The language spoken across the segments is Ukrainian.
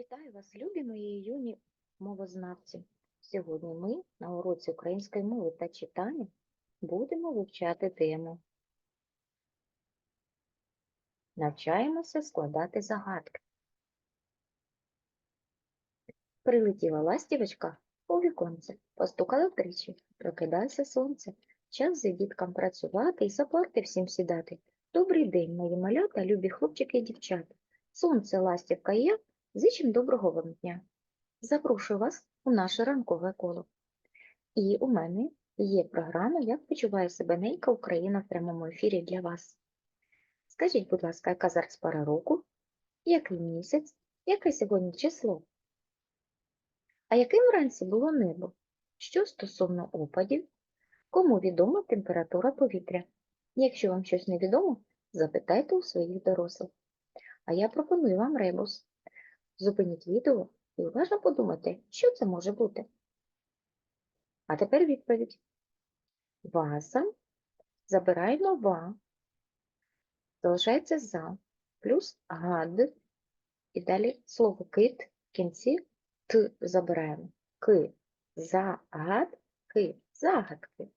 Вітаю вас, любі мої юні мовознавці. Сьогодні ми на уроці української мови та читання будемо вивчати тему. Навчаємося складати загадки. Прилетіла ластівочка у віконце, постукала втричі, прокидайся сонце. Час за діткам працювати і за всім сідати. Добрий день, мої малята, любі хлопчики і дівчата. Сонце, ластівка я Зичим доброго вам дня. Запрошую вас у наше ранкове коло. І у мене є програма Як почуває себе ненька Україна в прямому ефірі для вас. Скажіть, будь ласка, яка зараз пора року, який місяць, яке сьогодні число? А яким вранці було небо? Що стосовно опадів? Кому відома температура повітря? Якщо вам щось невідомо, запитайте у своїх дорослих. А я пропоную вам ребус. Зупиніть відео і уважно подумайте, що це може бути. А тепер відповідь. Ваза. Забираємо ва. Залишається за. Плюс гад. І далі слово кит в кінці т забираємо. Ки. Загадки. Загадки.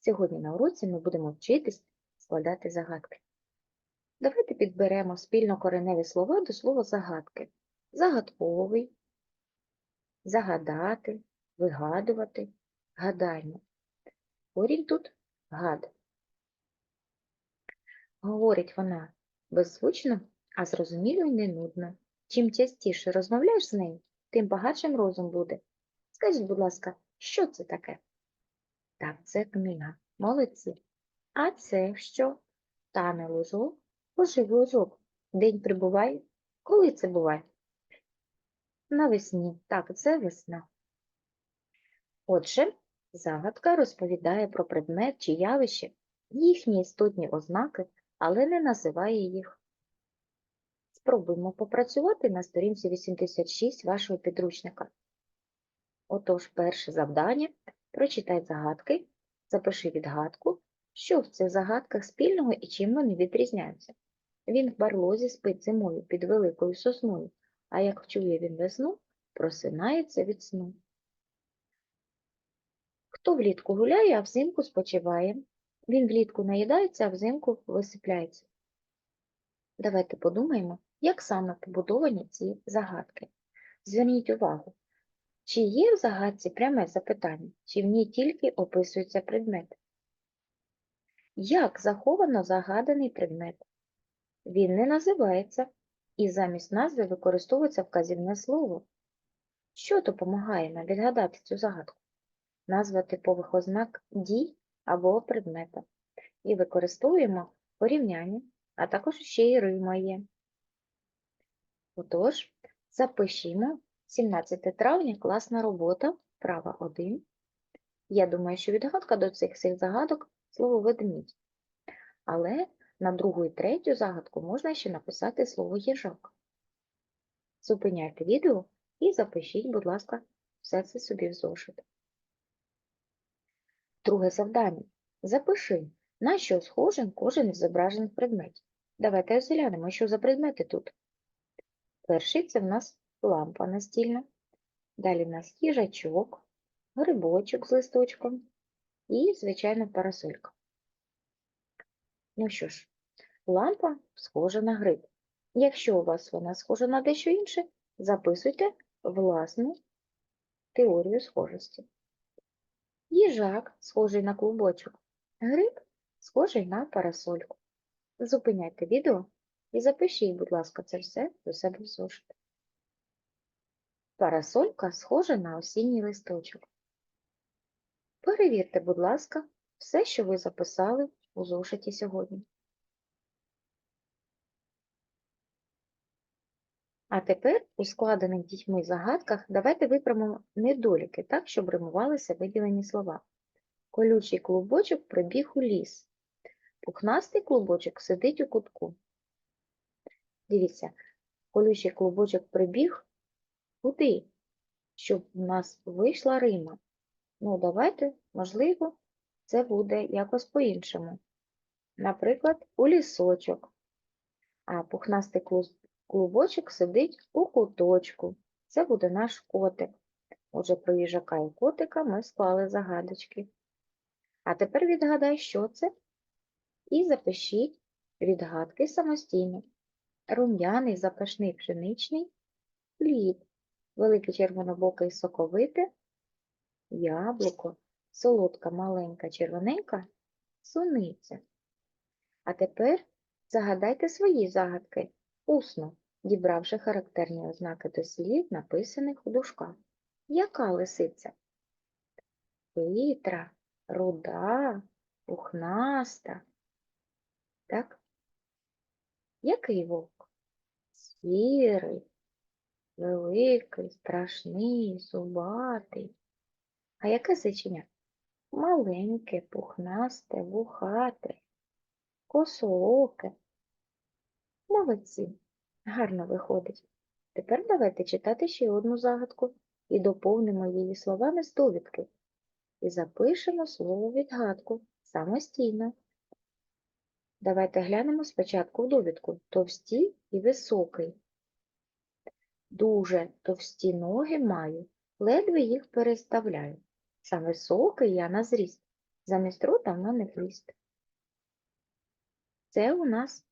Сьогодні на уроці ми будемо вчитись складати загадки. Давайте підберемо спільно кореневі слова до слова загадки. Загадковий, загадати, вигадувати, гадання. Корінь тут гад. Говорить вона беззвучно, а зрозуміло й не нудно. Чим частіше розмовляєш з нею, тим багатшим розум буде. Скажіть, будь ласка, що це таке? Так, це книга. Молодці. А це що? Тане лужок Пожив лужок. День прибуває. Коли це буває? Навесні. Так, це весна. Отже, загадка розповідає про предмет чи явище, їхні істотні ознаки, але не називає їх. Спробуємо попрацювати на сторінці 86 вашого підручника. Отож, перше завдання прочитай загадки, запиши відгадку, що в цих загадках спільного і чим вони відрізняються. Він в барлозі спить зимою під великою сосною, а як вчує він весну, просинається від сну. Хто влітку гуляє, а взимку спочиває. Він влітку наїдається, а взимку висипляється. Давайте подумаємо, як саме побудовані ці загадки. Зверніть увагу, чи є в загадці пряме запитання, чи в ній тільки описується предмет? Як заховано загаданий предмет? Він не називається, і замість назви використовується вказівне слово. Що допомагає нам відгадати цю загадку? Назва типових ознак дій або предмета. І використовуємо порівняння, а також ще й рима є. Отож, запишімо 17 травня класна робота, права 1. Я думаю, що відгадка до цих всіх загадок слово ведмідь. Але на другу і третю загадку можна ще написати слово їжак. Зупиняйте відео і запишіть, будь ласка, все це собі в зошит. Друге завдання. Запиши, на що схожий кожен із зображених предметів. Давайте розглянемо, що за предмети тут. Перший це в нас лампа настільна. Далі в нас їжачок, грибочок з листочком і, звичайно, парасолька. Ну що ж, лампа схожа на гриб. Якщо у вас вона схожа на дещо інше, записуйте власну теорію схожості. Їжак схожий на клубочок, гриб схожий на парасольку. Зупиняйте відео і запишіть, будь ласка, це все до себе в зошит. Парасолька схожа на осінній листочок. Перевірте, будь ласка, все, що ви записали у зошиті сьогодні. А тепер у складених дітьми загадках давайте виправимо недоліки так, щоб римувалися виділені слова. Колючий клубочок прибіг у ліс. Пухнастий клубочок сидить у кутку. Дивіться, колючий клубочок прибіг куди? Щоб у нас вийшла рима. Ну, давайте, можливо, це буде якось по-іншому. Наприклад, у лісочок. А пухнастий Клубочок сидить у куточку. Це буде наш котик. Отже, про їжака і котика ми склали загадочки. А тепер відгадай, що це, і запишіть відгадки самостійно. Рум'яний запашний пшеничний плід, великий червонобокий соковите, яблуко, солодка маленька червоненька суниця. А тепер загадайте свої загадки усно, дібравши характерні ознаки до слів, написаних у дужках. Яка лисиця? Хитра, руда, пухнаста. Так? Який вовк? Сірий, великий, страшний, зубатий. А яке зайчиня? Маленьке, пухнасте, вухате, косооке. Молодці, гарно виходить. Тепер давайте читати ще одну загадку і доповнимо її словами з довідки. І запишемо слово відгадку самостійно. Давайте глянемо спочатку в довідку. Товсті і високий. Дуже товсті ноги маю, ледве їх переставляю. Сам високий я на зріст, замість рота в мене хвіст. Це у нас?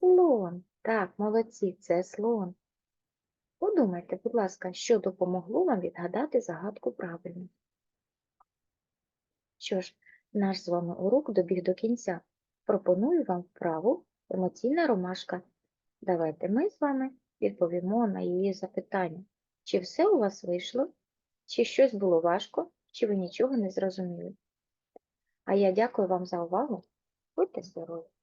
Слон. Так, молодці, це слон. Подумайте, будь ласка, що допомогло вам відгадати загадку правильно. Що ж, наш з вами урок добіг до кінця. Пропоную вам вправу емоційна ромашка. Давайте ми з вами відповімо на її запитання. Чи все у вас вийшло? Чи щось було важко, чи ви нічого не зрозуміли? А я дякую вам за увагу. Будьте здорові!